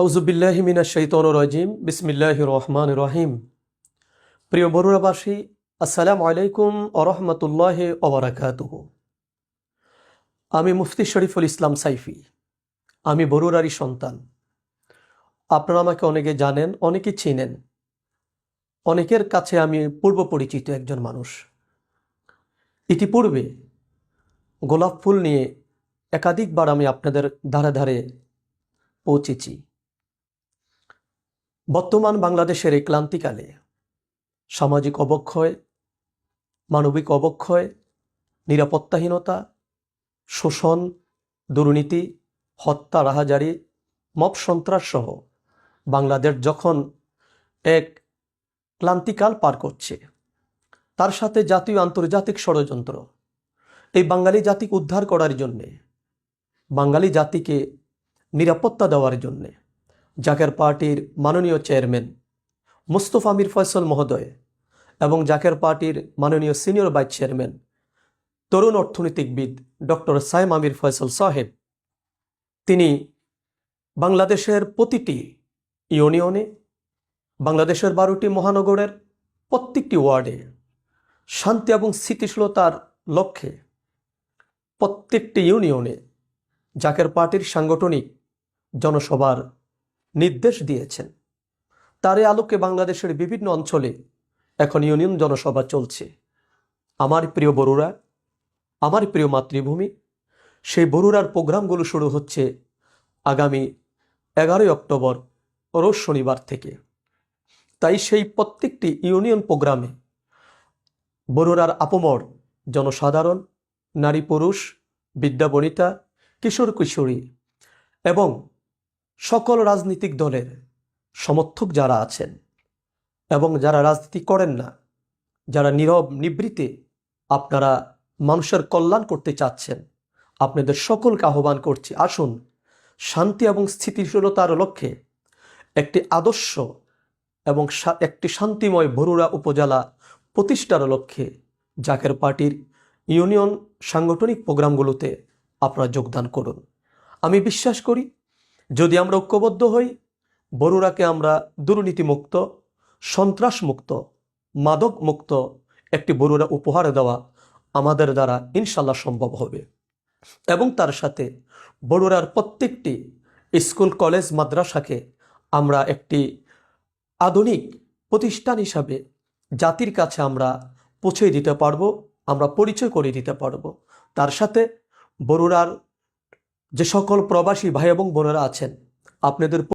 আউজুবিল্লাহ মিনা শৈতন রাজিম বিসমিল্লাহ রহমান রহিম। প্রিয় বরুরাবাসী আসসালামু আলাইকুম আরহামতুল্লাহ ওবরাকাতুহ আমি মুফতি শরীফুল ইসলাম সাইফি। আমি বরুরারই সন্তান। আপনারা আমাকে অনেকে জানেন, অনেকে চিনেন। অনেকের কাছে আমি পূর্ব পরিচিত একজন মানুষ। ইতিপূর্বে গোলাপ ফুল নিয়ে একাধিকবার আমি আপনাদের ধারে ধারে পৌঁছেছি। বর্তমান বাংলাদেশের এই ক্লান্তিকালে সামাজিক অবক্ষয়, মানবিক অবক্ষয়, নিরাপত্তাহীনতা, শোষণ, দুর্নীতি, হত্যা, রাহাজারি, মব সন্ত্রাস সহ বাংলাদেশ যখন এক ক্লান্তিকাল পার করছে, তার সাথে জাতীয় আন্তর্জাতিক ষড়যন্ত্র। এই বাঙালি জাতিকে উদ্ধার করার জন্যে, বাঙালি জাতিকে নিরাপত্তা দেওয়ার জন্যে জাকের পার্টির মাননীয় চেয়ারম্যান মুস্তফা মির ফয়সল মহোদয় এবং জাকের পার্টির মাননীয় সিনিয়র ভাইস চেয়ারম্যান তরুণ অর্থনীতিকবিদ ডক্টর সাইম আমির ফয়সল সাহেব। তিনি বাংলাদেশের প্রতিটি ইউনিয়নে, বাংলাদেশের বারোটি মহানগরের প্রত্যেকটি ওয়ার্ডে শান্তি এবং স্থিতিশীলতার লক্ষ্যে প্রত্যেকটি ইউনিয়নে জাকের পার্টির সাংগঠনিক জনসভার নির্দেশ দিয়েছেন। তার আলোকে বাংলাদেশের বিভিন্ন অঞ্চলে এখন ইউনিয়ন জনসভা চলছে। আমার প্রিয় বরুরা আমার প্রিয় মাতৃভূমি, সেই বরুরার প্রোগ্রামগুলো শুরু হচ্ছে আগামী এগারোই অক্টোবর, রোজ শনিবার থেকে। তাই সেই প্রত্যেকটি ইউনিয়ন প্রোগ্রামে বরুরার আপমর জনসাধারণ, নারী পুরুষ বিদ্যা বনিতা, কিশোর, কিশোরী এবং সকল রাজনৈতিক দলের সমর্থক যারা আছেন এবং যারা রাজনীতি করেন না, যারা নীরব নিবৃত্তে আপনারা মানুষের কল্যাণ করতে চাচ্ছেন, আপনাদের সকলকে আহ্বান করছি, আসুন শান্তি এবং স্থিতিশীলতার লক্ষ্যে একটি আদর্শ এবং একটি শান্তিময় বরুড়া উপজেলা প্রতিষ্ঠার লক্ষ্যে জাকের পার্টির ইউনিয়ন সাংগঠনিক প্রোগ্রামগুলোতে আপনারা যোগদান করুন। আমি বিশ্বাস করি যদি আমরা ঐক্যবদ্ধ হই বরুড়াকে আমরা দুর্নীতিমুক্ত, সন্ত্রাসমুক্ত মাদক মুক্ত একটি বরুড়া উপহার দেওয়া আমাদের দ্বারা ইনশাল্লাহ সম্ভব হবে। এবং তার সাথে বরুড়ার প্রত্যেকটি স্কুল, কলেজ, মাদ্রাসাকে আমরা একটি আধুনিক প্রতিষ্ঠান হিসাবে জাতির কাছে আমরা পৌঁছে দিতে পারব, আমরা পরিচয় করে দিতে পারব। তার সাথে বরুড়ার যে সকল প্রবাসী ভাই এবং বোনেরা আছেন আপনাদের